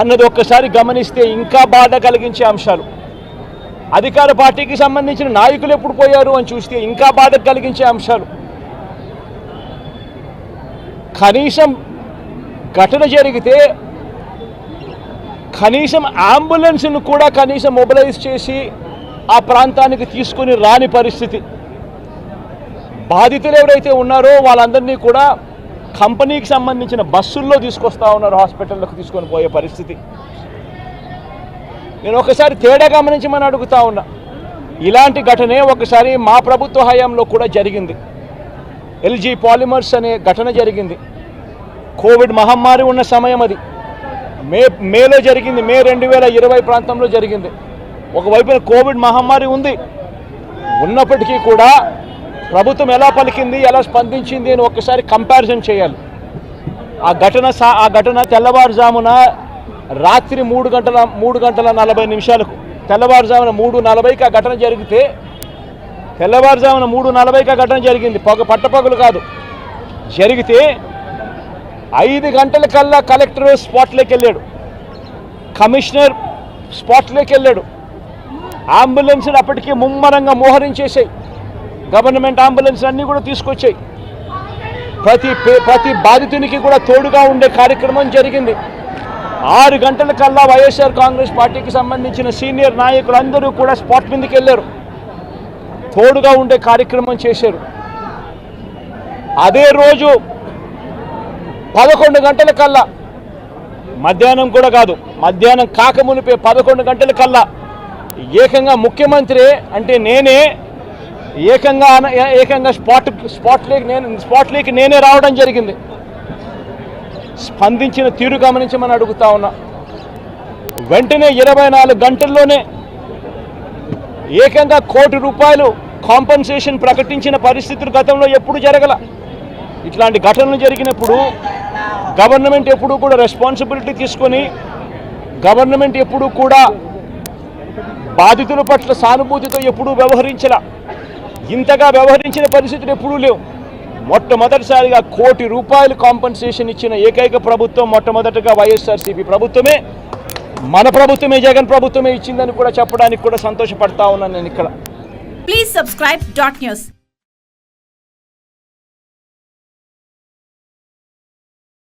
అన్నది ఒక్కసారి గమనిస్తే ఇంకా బాధ కలిగించే అంశాలు. అధికార పార్టీకి సంబంధించిన నాయకులు ఎప్పుడు పోయారు అని చూస్తే ఇంకా బాధ కలిగించే అంశాలు. కనీసం ఘటన జరిగితే కనీసం అంబులెన్స్ను కూడా కనీసం మొబిలైజ్ చేసి ఆ ప్రాంతానికి తీసుకుని రాని పరిస్థితి. బాధితులు ఎవరైతే ఉన్నారో వాళ్ళందరినీ కూడా కంపెనీకి సంబంధించిన బస్సుల్లో తీసుకొస్తా ఉన్నారు హాస్పిటల్లోకి తీసుకొని పోయే పరిస్థితి. నేను ఒకసారి తేడా గమనించమని అడుగుతా ఉన్నా. ఇలాంటి ఘటనే ఒకసారి మా ప్రభుత్వ హయాంలో కూడా జరిగింది. ఎల్జీ పాలిమర్స్ అనే ఘటన జరిగింది. కోవిడ్ మహమ్మారి ఉన్న సమయం అది. మే మేలో జరిగింది మే రెండు వేల ఇరవై ప్రాంతంలో జరిగింది. ఒకవైపున కోవిడ్ మహమ్మారి ఉంది. ఉన్నప్పటికీ కూడా ప్రభుత్వం ఎలా పలికింది ఎలా స్పందించింది అని ఒక్కసారి కంపారిజన్ చేయాలి. ఆ ఘటన ఆ ఘటన తెల్లవారుజామున రాత్రి మూడు గంటల మూడు గంటల నలభై నిమిషాలకు. తెల్లవారుజామున మూడు నలభైకి ఆ ఘటన జరిగితే తెల్లవారుజామున మూడు నలభైకి ఆ ఘటన జరిగింది. పొగ పట్టపగలు కాదు. జరిగితే ఐదు గంటల కల్లా కలెక్టర్ స్పాట్లోకి వెళ్ళాడు. కమిషనర్ స్పాట్లోకి వెళ్ళాడు. అంబులెన్స్లు అప్పటికీ ముమ్మరంగా మోహరించేసాయి గవర్నమెంట్ అంబులెన్స్ అన్నీ కూడా తీసుకొచ్చాయి. ప్రతి పే- ప్రతి బాధితునికి కూడా తోడుగా ఉండే కార్యక్రమం జరిగింది. ఆరు గంటల కల్లా వైఎస్ఆర్ కాంగ్రెస్ పార్టీకి సంబంధించిన సీనియర్ నాయకులందరూ కూడా స్పాట్ మీదకి వెళ్ళారు. తోడుగా ఉండే కార్యక్రమం చేశారు. అదే రోజు పదకొండు గంటల కల్లా మధ్యాహ్నం కూడా కాదు మధ్యాహ్నం కాకమునిపే పదకొండు గంటల కల్లా ఏకంగా ముఖ్యమంత్రి అంటే నేనే ఏకంగా ఏకంగా స్పాట్ స్పాట్లోకి నేను స్పాట్లోకి నేనే రావడం జరిగింది. స్పందించిన తీరు గమనించమని అడుగుతా ఉన్నా. వెంటనే ఇరవై నాలుగు గంటల్లోనే ఏకంగా కోటి రూపాయలు కాంపన్సేషన్ ప్రకటించిన పరిస్థితులు గతంలో ఎప్పుడు జరగల. ఇట్లాంటి ఘటనలు జరిగినప్పుడు గవర్నమెంట్ ఎప్పుడూ కూడా రెస్పాన్సిబిలిటీ తీసుకొని గవర్నమెంట్ ఎప్పుడూ కూడా బాధితుల పట్ల సానుభూతితో ఎప్పుడూ వ్యవహరించలా. ఇంతగా వ్యవహరించిన పరిస్థితులు ఎప్పుడూ లేవు. మొట్టమొదటిసారిగా కోటి రూపాయలు కాంపన్సేషన్ ఇచ్చిన ఏకైక ప్రభుత్వం మొట్టమొదటగా వైఎస్ఆర్సీపీ ప్రభుత్వమే. మన ప్రభుత్వమే జగన్ ప్రభుత్వమే ఇచ్చిందని కూడా చెప్పడానికి కూడా సంతోషపడతా ఉన్నాను నేను ఇక్కడ. Please subscribe dot news